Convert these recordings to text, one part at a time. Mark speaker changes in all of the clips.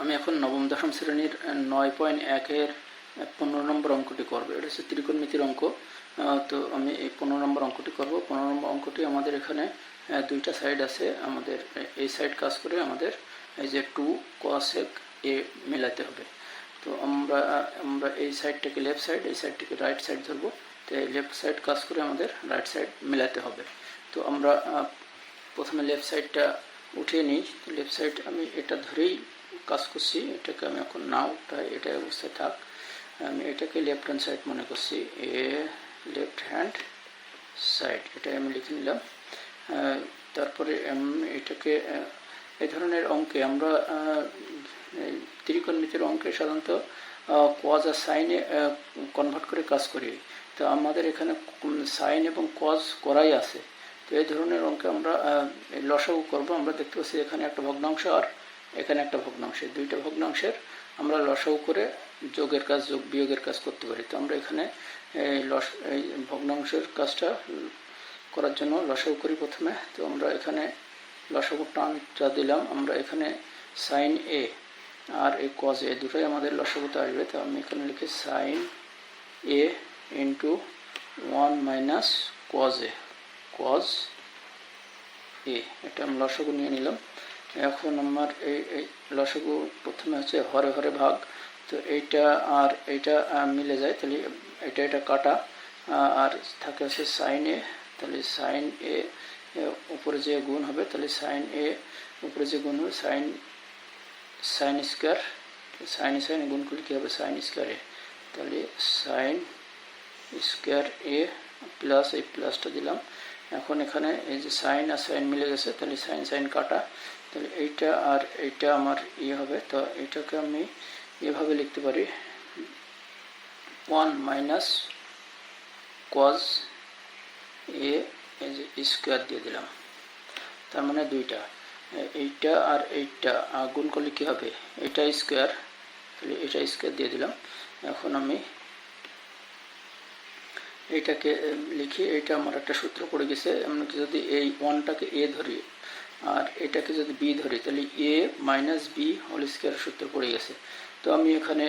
Speaker 1: আমি এখন নবম, দশম শ্রেণির নয় পয়েন্ট একের পনেরো নম্বর অঙ্কটি করব। এটা হচ্ছে ত্রিকোণমিতির অঙ্ক। তো আমি এই পনেরো নম্বর অঙ্কটি করব। পনেরো নম্বর অঙ্কটি আমাদের এখানে দুইটা সাইড আছে। আমাদের এই সাইড কাজ করে আমাদের, এই যে টু কসেক এ মেলাতে হবে। তো আমরা আমরা এই সাইডটাকে লেফট সাইড এই সাইডটাকে রাইট সাইড ধরবো। তো এই লেফট সাইড কাজ করে আমাদের রাইট সাইড মেলাতে হবে। তো আমরা প্রথমে লেফট সাইডটা উঠিয়ে নিই। লেফট সাইড আমি এটা ধরেই কাজ করছি, এটাকে আমি এখন না উঠাই এটা অবস্থায় থাক। আমি এটাকে লেফট হ্যান্ড সাইড মনে করছি, এ লেফট হ্যান্ড সাইড এটা আমি লিখে নিলাম। তারপরে এটাকে এই ধরনের অঙ্কে আমরা ত্রিকোণমিতির অঙ্কে সাধারণত কজ আর সাইনে কনভার্ট করে কাজ করি। তো আমাদের এখানে সাইন এবং কজ করাই আছে। তো এই ধরনের অঙ্কে আমরা লসাগু করব। আমরা দেখতে পাচ্ছি এখানে একটা ভগ্নাংশ আর এখানে একটা ভগ্নাংশ দুইটা ভগ্নাংশের আমরা লসাগু করে যোগের কাজ, যোগ বিয়োগের কাজ করতে পারি। তো আমরা এখানে লস, এই ভগ্নাংশের কাজটা করার জন্য লসাগু করি প্রথমে। তো আমরা এখানে লসাগু টানটা দিলাম। আমরা এখানে সাইন এ আর এই কজ এ দুটোই আমাদের লসাগুতে আসবে। তো আমি এখানে লিখি sine A into one minus cos A cos A এটা আমি লসাগু নিয়ে নিলাম। এখন আমার এই এই লসাগু প্রথমে হচ্ছে হরে হরে ভাগ। তো এইটা আর এইটা মিলে যায়, তাহলে এটা এটা কাটা আর থাকে হচ্ছে সাইন এ তাহলে সাইন এ উপরে যে গুণ হবে, তাহলে সাইন এ উপরে যে গুণ হবে sine sine square sine sine গুণ করলে কী হবে? সাইন স্কোয়ার তাহলে সাইন স্কোয়ার এ প্লাস এই প্লাসটা দিলাম। এখন এখানে এই যে সাইন আর সাইন মিলে গেছে, তাহলে সাইন সাইন কাটা। তাহলে এইটা আর এইটা আমার ইয়ে হবে তো এইটাকে আমি এভাবে লিখতে পারি। One minus cos A square দিয়ে দিলাম। তার মানে দুইটা। এইটা আর এইটা আহ, গুণ করলে কী হবে? এটা স্কোয়ার তাহলে এটা স্কোয়ার দিয়ে দিলাম। এখন আমি এইটাকে লিখি এইটা আমার একটা সূত্র পড়ে গেছে। এমনকি যদি এই ওয়ানটাকে এ ধরি আর এটাকে যদি বি ধরি, তাহলে A minus B whole square সূত্র পড়ে গেছে। তো আমি এখানে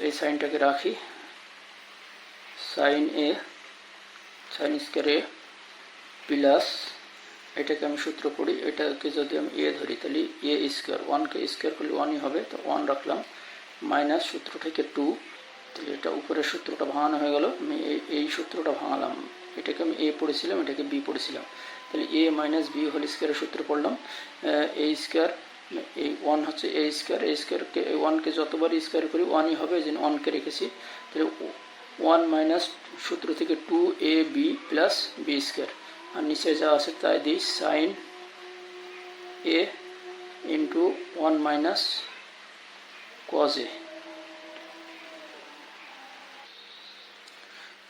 Speaker 1: এই সাইনটাকে রাখি। Sine A sine square A plus এটাকে আমি সূত্র পড়ি। এটাকে যদি আমি এ ধরি, তাহলে এ স্কোয়ার ওয়ানকে স্কোয়ার করলে ওয়ানই হবে। তো ওয়ান রাখলাম। মাইনাস সূত্র থেকে টু তাহলে এটা উপরের সূত্রটা ভাঙানো হয়ে গেল। আমি এই সূত্রটা ভাঙালাম। এটাকে আমি এ পড়েছিলাম, এটাকে বি পড়েছিলাম। তাহলে এ মাইনাস বি হোল স্কোয়ারের সূত্র পড়লাম এ স্কোয়ার এই ওয়ান হচ্ছে এ স্কোয়ার এ স্কোয়ারকে ওয়ানকে যতবার স্কোয়ার করি ওয়ানই হবে এই জন্য ওয়ানকে রেখেছি। তাহলে ওয়ান মাইনাস সূত্র থেকে two A B plus B square আর নিচে যা আছে তাই দিই sine A into one minus cos A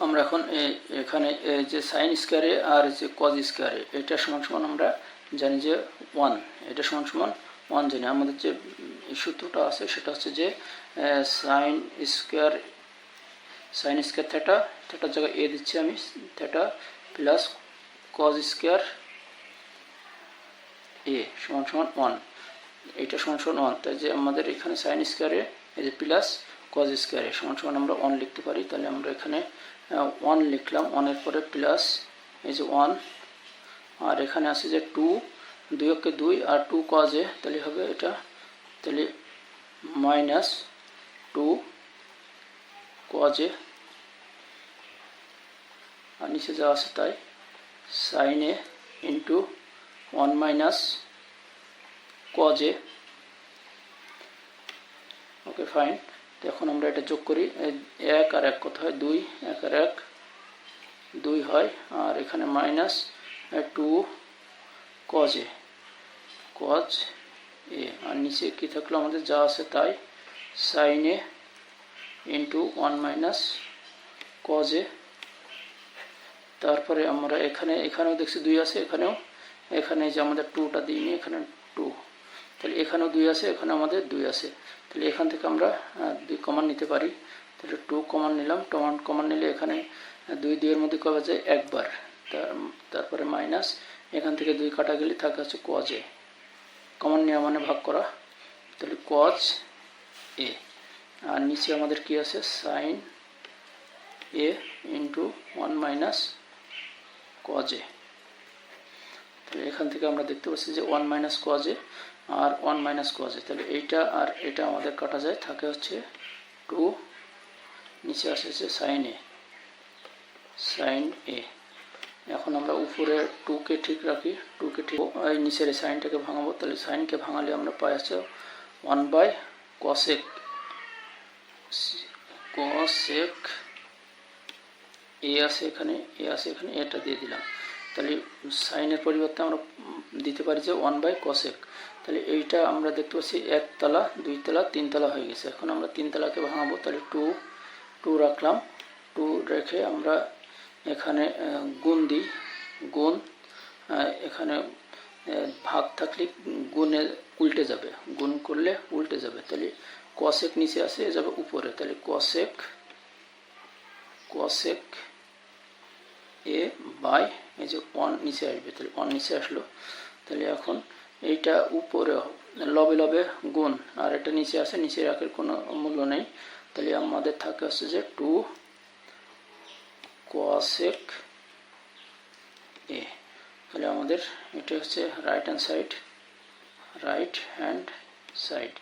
Speaker 1: আমরা এখন এখানে যে সাইন স্কোয়ারে আর যে কজ স্কোয়ারে এটা সমান সমান আমরা জানি যে ওয়ান এটা সমান সমান ওয়ান জানি। আমাদের যে সূত্রটা আছে সেটা হচ্ছে যে sine square sine square theta থ্যাটার জায়গায় এ দিচ্ছি আমি theta plus cos square A সমান সমান ওয়ান এটা সমান সমান ওয়ান তাই যে আমাদের এখানে সাইন স্কোয়ারে এই যে প্লাস কজ স্কোয়ারে সমান সমান আমরা ওয়ান লিখতে পারি। তাহলে আমরা এখানে ওয়ান লিখলাম ওয়ানের পরে প্লাস এই যে ওয়ান আর এখানে আছে যে টু দুই অক্ষে দুই, আর টু কজে তাহলে হবে এটা, তাহলে মাইনাস টু কজে আর নিচে যা আছে তাই সাইন ইন্টু ওয়ান মাইনাস কজে ওকে ফাইন এখন আমরা এটা যোগ করি এক আর এক কত হয়? দুই, এক আর এক, দুই হয়, আর এখানে minus two cos A cos A আর নিচে কি থাকল আমাদের? যা আছে তাই sine A into one minus cos A তারপরে আমরা এখানে, এখানেও দেখছি দুই আছে, এখানেও, এখানে যে আমাদের টুটা দিইনি এখানে টু তাহলে এখানেও দুই আছে এখানে আমাদের দুই আছে। তাহলে এখান থেকে আমরা দুই কমান নিতে পারি। তাহলে টু কমান নিলাম। টমান কমান নিলে এখানে দুই দুইয়ের মধ্যে কবে যায় একবার। তার, তারপরে মাইনাস এখান থেকে দুই কাটা গেলে থাকে হচ্ছে কজে কমন নেওয়া মানে ভাগ করা। তাহলে কজ এ আর নিচে আমাদের কি আছে? Sine A into one minus cos তাহলে এখান থেকে আমরা দেখতে পাচ্ছি যে ওয়ান মাইনাস কজ আর ওয়ান মাইনাস কজ এ তাহলে এইটা আর এটা আমাদের কাটা যায়, থাকে হচ্ছে টু নিচে আসে হচ্ছে সাইন এ সাইন এ এখন আমরা উপরে টুকে ঠিক রাখি টুকে ঠিক এই নিচের এই সাইনটাকে ভাঙাবো। তাহলে সাইনকে ভাঙালে আমরা পাই আছে one by cosec cosec A আছে এখানে এ আছে এখানে এটা দিয়ে দিলাম। তাহলে সাইনের পরিবর্তে আমরা দিতে পারি যে ওয়ান বাই কসেক তাহলে এইটা আমরা দেখতে পাচ্ছি একতলা দুইতলা তিনতলা হয়ে গেছে। এখন আমরা তিনতলাকে ভাঙাবো, তাহলে টু টু রাখলাম। টু রেখে আমরা এখানে গুণ দিই। গুণ এখানে ভাগ থাকলে গুণে উল্টে যাবে। গুণ করলে উল্টে যাবে। তাহলে কসেক নিচে আসে যাবে উপরে। তাহলে কসেক কসেক এ বাই এই যে ওয়ান নিচে আসবে, তাহলে ওয়ান নিচে আসলো। তাহলে এখন এইটা উপরে লবে লবে গুণ, আর এটা নিচে আসে নিচে রাখার কোনো মূল্য নেই। তাহলে আমাদের থাকে হচ্ছে যে টু কোয়াসেক এ তাহলে আমাদের এটা হচ্ছে right hand side right hand side